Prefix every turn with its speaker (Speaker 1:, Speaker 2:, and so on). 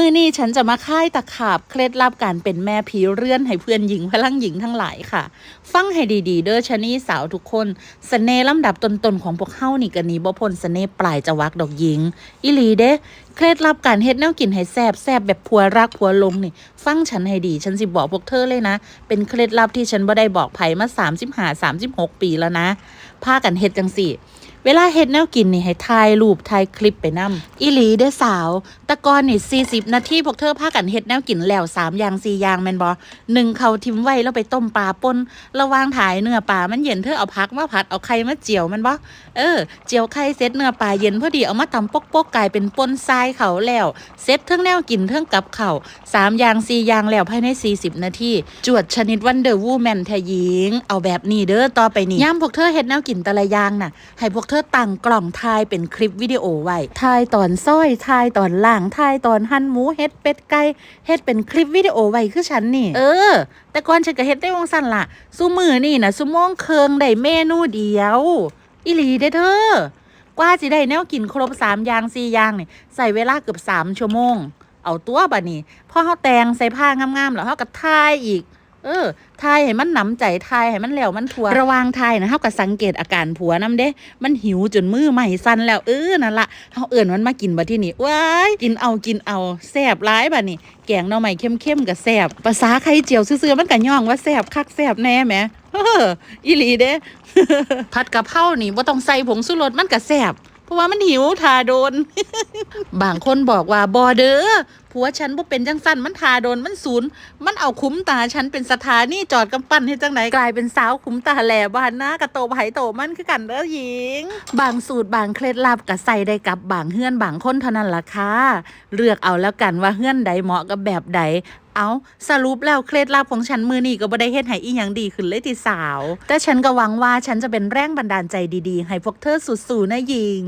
Speaker 1: มือนี้ฉันจะมาค่ายตะขาบเคล็ดลับการเป็นแม่ผีเรือนให้เพื่อนหญิงพลังหญิงทั้งหลายค่ะ ฟังให้ดีๆ เด้อชะนี่สาวทุกคนสเสน่ห์ลำดับต้นๆของพวกเฮานี่ก็หนีบ่พ้นสเสน่ห์ปลายจะวักดอกหญิง อีหลีเด้เคล็ดลับการเฮ็ดแนวกินให้แซบแซบแบบผัวรักผัวลงนี่ ฟังฉันให้ดี ฉันสิบอกพวกเธอเลยนะ เป็นเคล็ดลับที่ฉันบ่ได้บอกไผมา35 36 ปีแล้วนะพากันเฮ็ดจังสี่ เวลาเฮ็ดแนวกินนี่ให้ถ่ายรูปถ่ายคลิปไปนำอีหลีเด้อสาว ตะกอนนี่40 นาทีพวกเธอพากันเฮ็ดแนวกินแล้ว3อย่าง4อย่างแม่นบ่หนึ่งเขาทิมไว้แล้วไปต้มปลาป่นระวางถ่ายเนื้อปลามันเย็นเธอเอาผักมาผัดเอาไข่มาเจียวแมันบ่เออเจียวไข่เสร็จเนื้อปลาเย็นพอดีเอามาตำปกๆกลายเป็นป่นทรายเขาแล้วเสร็จเทั้งแนวกินเทั้งกับเข้าวสามอย่างสี่อย่างแล้วภายใน 40 นาทีจวดชนิดวันเดอร์วูแมนแทหญิง เอาแบบนี้เด้อต่อไปนี้ย่ามพวกเธอเฮ็ดแนวกินแต่ละอย่างน่ะให้พวกเธอตั้งกล่องถ่ายเป็นคลิปวิดีโอไว้ถ่ายตอนซ้อยถ่ายตอนล่างถ่ายตอนหั่นหมูเฮ็ดเป็ดไก่เฮ็ดเป็นคลิปวิดีโอไว้คือฉันนี่ เออ แต่ก่อนฉันก็เฮ็ดได้วงสั้นล่ะซุมือนี่น่ะซุโมงเคิงได้เมนูเดียวอีหลีเด้อเธอกว่าสิได้แนวกินครบสามอย่างสี่อย่างนี่ใส่เวลาเกือบสามชั่วโมง เอาตัวบัดนี้พอเฮาแต่งใส่ผ้างามๆแล้วเฮาก็ทายอีก เออทายให้มันหนำใจทายให้มันแล้วมันทัวระวางทายนะเฮาก็สังเกตอาการผัวนำเด้ มันหิวจนมือใหม่สั่นแล้วเออนั่นละเฮาเอิ้นมันมากินบัดที่นี่ว้ายกินเอากินเอาแซ่บหลายบัดนี้แกงหน่อไม้เข้มๆก็แซ่บภาษาไข่เจียวซื่อๆมันก็ย่องว่าแซ่บคักแซ่บแน่แหมเอออีหลีเด้ ผัดกะเพรานี่บ่ต้องใส่ผงชูรสมันก็แซ่บ เพราะว่ามันหิวทาโดน บางคนบอกว่าบอเด้อผัวฉันบ่เป็นจังสั้นมันทาโดนมันศูนย์มันเอาคุ้มตาฉันเป็นสถานีจอดกำปั้นให้จังไหนกลายเป็นสาวคุ้มตาแหลบ้านหน้ากระโตไผโตมันคือกันเด้อหญิง บางสูตรบางเคล็ดลับก็ใส่ได้กับบางเฮือนบางคนเท่านั้นล่ะค่ะเลือกเอาแล้วกันว่าเฮือนใดเหมาะกับแบบใด เอาสรุปแล้วเคล็ดลับของฉันมือนี่ก็บ่ได้เฮ็ดให้อีหยังดีขึ้นเลยติสาว แต่ฉันก็หวังว่าฉันจะเป็นแรงบันดาลใจดีๆ ให้พวกเธอสู่ๆนะหญิง